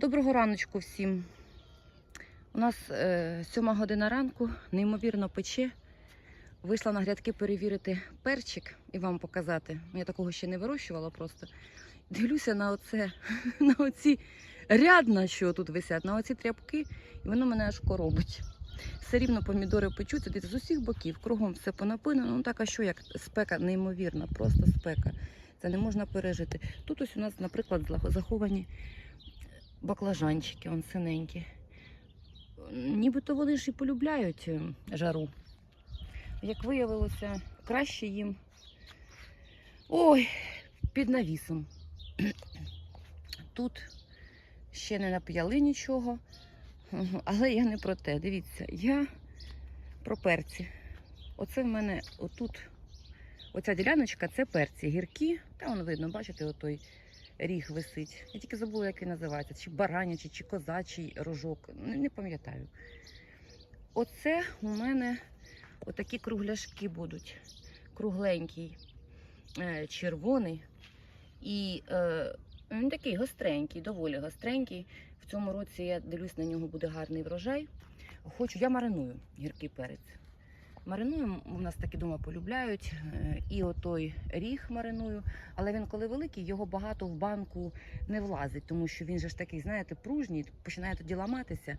Доброго раночку всім. У нас е, година ранку, неймовірно пече. Вийшла на грядки перевірити перчик і вам показати. Я такого ще не вирощувала просто. Дивлюся на оце, на оці рядна, що тут висять, на оці тряпки, і воно мене аж коробить. Все рівно помідори печуться, з усіх боків, кругом все понапинено. Ну так, а що як спека неймовірна, просто спека. Це не можна пережити. Тут ось у нас, наприклад, заховані баклажанчики, он синенькі. Нібито вони ж і полюбляють е, жару. Як виявилося, краще їм ой, під навісом. Тут ще не нап'яли нічого, але я не про те. Дивіться, я про перці. Оце в мене отут, оця діляночка це перці. Гіркі, та воно видно, бачите, отой ріг висить. Я тільки забула, як він називається, чи баранячий, чи козачий рожок. Не, не пам'ятаю. Оце у мене отакі кругляшки будуть. Кругленький, е, червоний. І е, він такий гостренький, доволі гостренький. В цьому році я дивлюсь, на нього буде гарний врожай. Хочу, я мариную гіркий перець. Маринуємо, у нас такі дома полюбляють. е, І отой ріг мариную. Але він, коли великий, його багато в банку не влазить, тому що він же ж такий, знаєте, пружній, починає тоді ламатися.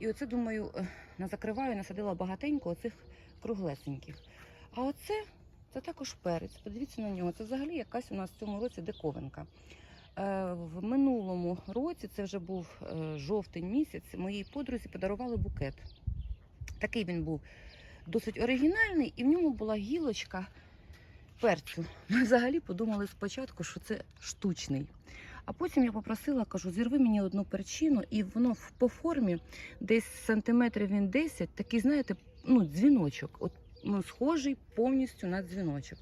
І оце, думаю, е, назакриваю, насадила багатенько оцих круглесеньких. А оце це також перець. Подивіться на нього. Це взагалі якась у нас в цьому році диковинка. Е, В минулому році, це вже був жовтень місяць, моїй подрузі подарували букет. Такий він був досить оригінальний, і в ньому була гілочка перцю. Ми взагалі подумали спочатку, що це штучний. А потім я попросила, кажу, зірви мені одну перчину, і воно по формі десь сантиметрів він 10, такий, знаєте, ну, дзвіночок. От, ну, схожий повністю на дзвіночок.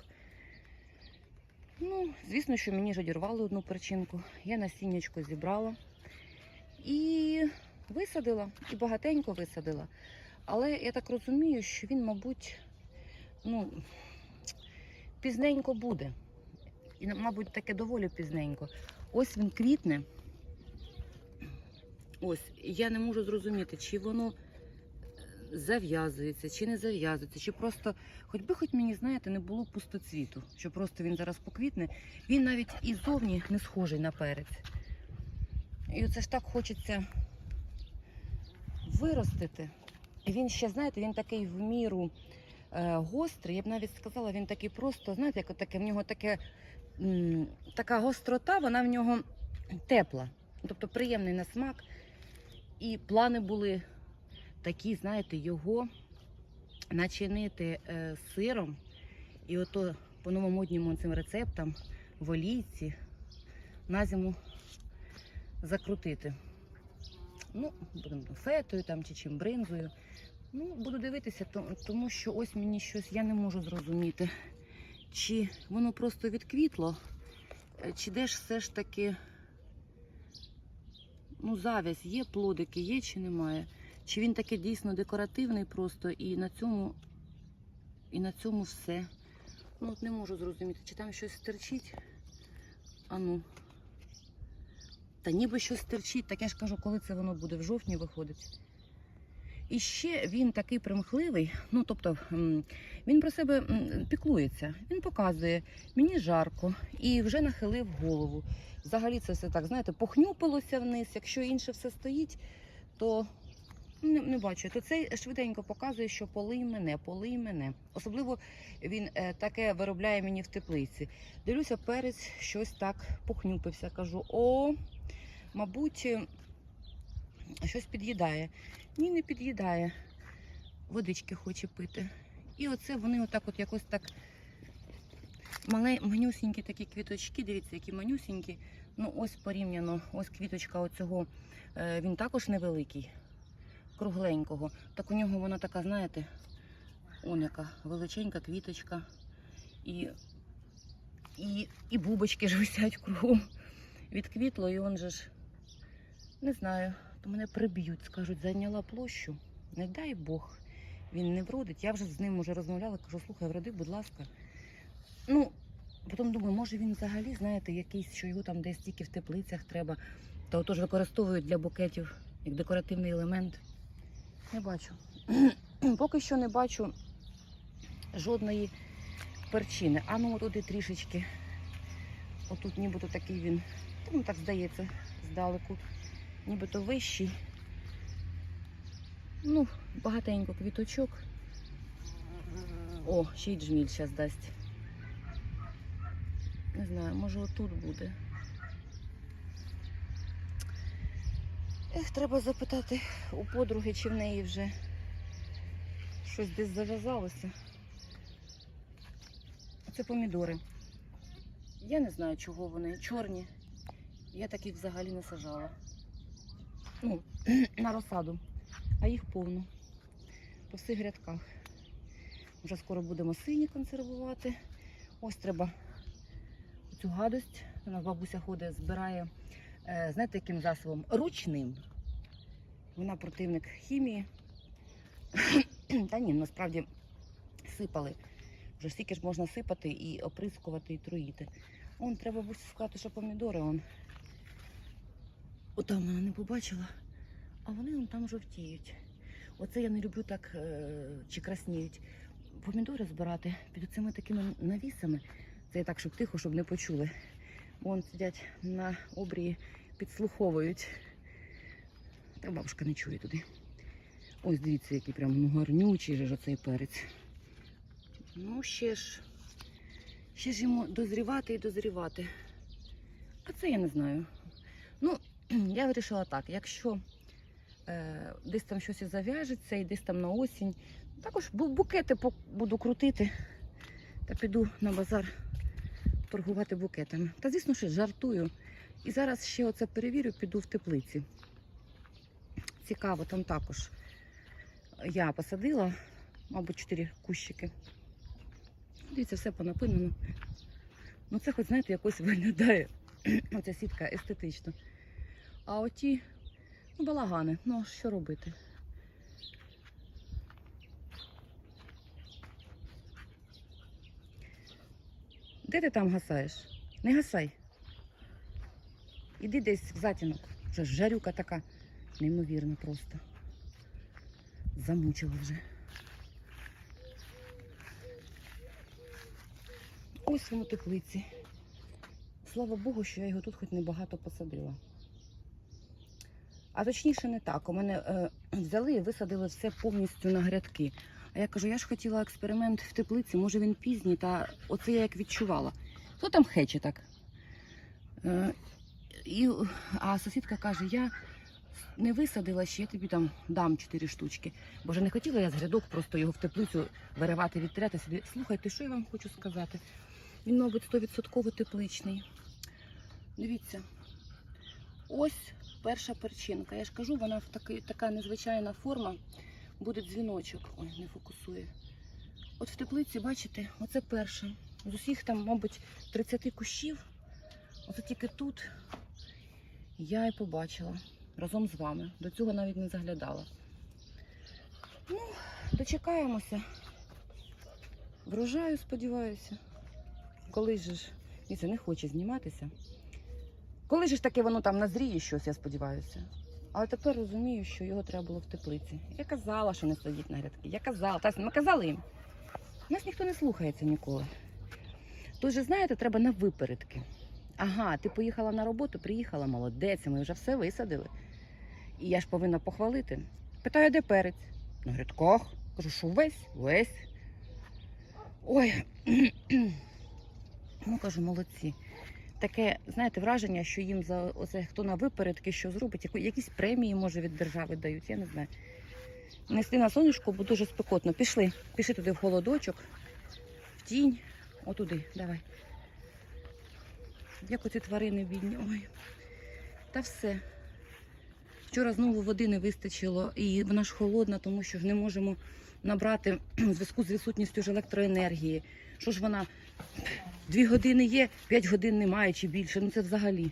Ну, звісно, що мені ж одірвали одну перчинку. Я насіннячко зібрала і висадила, і багатенько висадила. Але я так розумію, що він, мабуть, ну, пізненько буде. І, мабуть, таке доволі пізненько. Ось він квітне. Ось, я не можу зрозуміти, чи воно зав'язується, чи не зав'язується, чи просто, хоч би хоч мені, знаєте, не було пустоцвіту, що просто він зараз поквітне. Він навіть і зовні не схожий на перець. І оце ж так хочеться виростити. Він ще, знаєте, він такий в міру е, гострий. Я б навіть сказала, він такий просто, знаєте, як таке, в нього таке, м, така гострота, вона в нього тепла. Тобто приємний на смак. І плани були такі, знаєте, його начинити е, сиром. І ото по новомоднім цим рецептам в олійці на зиму закрутити. Ну, будемо фетою там чи чим бринзою. Ну, буду дивитися, тому що ось мені щось я не можу зрозуміти. Чи воно просто відквітло, е, чи де ж все ж таки ну, завязь, є плодики, є чи немає. Чи він таки дійсно декоративний просто і на цьому, і на цьому все. Ну, от не можу зрозуміти, чи там щось стерчить. А ну. Та ніби щось стерчить, так я ж кажу, коли це воно буде в жовтні виходить. І ще він такий примхливий, ну тобто він про себе піклується. Він показує, мені жарко і вже нахилив голову. Взагалі це все так, знаєте, похнюпилося вниз. Якщо інше все стоїть, то не, не бачу. То цей швиденько показує, що полий мене, полий мене. Особливо він е, таке виробляє мені в теплиці. Дивлюся, перець щось так похнюпився. Кажу, о, мабуть, е, щось під'їдає. Ні, не під'їдає. Водички хоче пити. І оце вони отак от якось так мале, манюсінькі такі квіточки, дивіться, які манюсінькі. Ну, ось порівняно, ось квіточка оцього, е, він також невеликий, кругленького. Так у нього вона така, знаєте, он яка величенька квіточка. І, і, і бубочки ж висять кругом. Відквітло, і он же ж, не знаю, то мене приб'ють, скажуть, зайняла площу. Не дай Бог, він не вродить. Я вже з ним уже розмовляла, кажу, слухай, вроди, будь ласка. Ну, потім думаю, може він взагалі, знаєте, якийсь, що його там десь тільки в теплицях треба. та отож використовують для букетів як декоративний елемент. Не бачу. Поки що не бачу жодної перчини. А ну туди трішечки. Отут нібито такий він, ну так здається, здалеку, нібито вищий. Ну, багатенько квіточок. О, ще й джміль зараз дасть. Не знаю, може отут буде. Ех, треба запитати у подруги, чи в неї вже щось десь зав'язалося. Це помідори. Я не знаю, чого вони чорні. Я таких взагалі не сажала. Ну, на розсаду. А їх повно. По всіх грядках. Вже скоро будемо сині консервувати. Ось треба цю гадость. У нас бабуся ходить, збирає, е, знаєте, яким засобом? Ручним. Вона противник хімії. Та ні, насправді сипали. Вже стільки ж можна сипати і оприскувати, і труїти. Он треба б сказати, що помідори он. Отам вона не побачила, а вони он там жовтіють. Оце я не люблю так е, чи красніють. Помідори збирати під цими такими навісами. Це я так, щоб тихо, щоб не почули. Вон сидять на обрії, підслуховують. Та бабушка не чує туди. Ось дивіться, який прям ну, гарнючий же ж оцей перець. Ну, ще ж. Ще ж йому дозрівати і дозрівати. А це я не знаю. Ну, я вирішила так, якщо е, десь там щось зав'яжеться, і десь там на осінь, також букети буду крутити та піду на базар торгувати букетами. Та звісно, що жартую. І зараз ще оце перевірю, піду в теплиці. Цікаво, там також я посадила, мабуть, чотири кущики. Дивіться, все понапинено. Ну це хоч, знаєте, якось виглядає. Оця сітка естетично. А оті, ну, балагани. Ну, що робити? Де ти там гасаєш? Не гасай. Іди десь в затінок. Вже жарюка така. Неймовірно просто. Замучила вже. Ось воно теплиці. Слава Богу, що я його тут хоч небагато посадила. А точніше не так. У мене е, взяли і висадили все повністю на грядки. А я кажу, я ж хотіла експеримент в теплиці, може він пізній, та оце я як відчувала. Хто там хече так? Е, і, а сусідка каже, я не висадила ще, я тобі там дам чотири штучки. Бо вже не хотіла я з грядок просто його в теплицю виривати, відтряти собі. Слухайте, що я вам хочу сказати? Він, мабуть, 100% тепличний. Дивіться, ось перша перчинка. Я ж кажу, вона в такий, така незвичайна форма. Буде дзвіночок. Ой, не фокусує. От в теплиці, бачите, оце перша. З усіх там, мабуть, 30 кущів. Оце тільки тут я і побачила разом з вами. До цього навіть не заглядала. Ну, дочекаємося. Врожаю, сподіваюся. Коли же ж і це не хоче зніматися. Коли ж таке воно там назріє щось, я сподіваюся. Але тепер розумію, що його треба було в теплиці. Я казала, що не сидіть на грядки. Я казала, та ми казали їм. Нас ніхто не слухається ніколи. Тож, же, знаєте, треба на випередки. Ага, ти поїхала на роботу, приїхала, молодець, ми вже все висадили. І я ж повинна похвалити. Питаю, де перець? На грядках. Кажу, що весь? Весь. Ой. Ну, кажу, молодці. Таке, знаєте, враження, що їм за оце хто на випередки, що зробить, якісь премії, може, від держави дають, я не знаю. Нести на сонечко, бо дуже спекотно. Пішли, пішли туди в холодочок, в тінь. Отуди, давай. Як оці тварини бідні. Ой. Та все. Вчора знову води не вистачило, і вона ж холодна, тому що ж не можемо набрати в зв'язку з відсутністю ж електроенергії. Що ж вона дві години є, п'ять годин немає чи більше. Ну це взагалі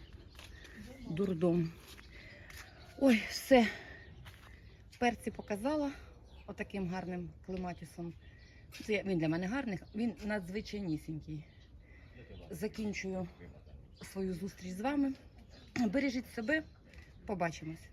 дурдом. Ой, все. Перці показала отаким гарним клематісом. Це він для мене гарний, він надзвичайнісінький. Закінчую свою зустріч з вами. Бережіть себе, Побачимось.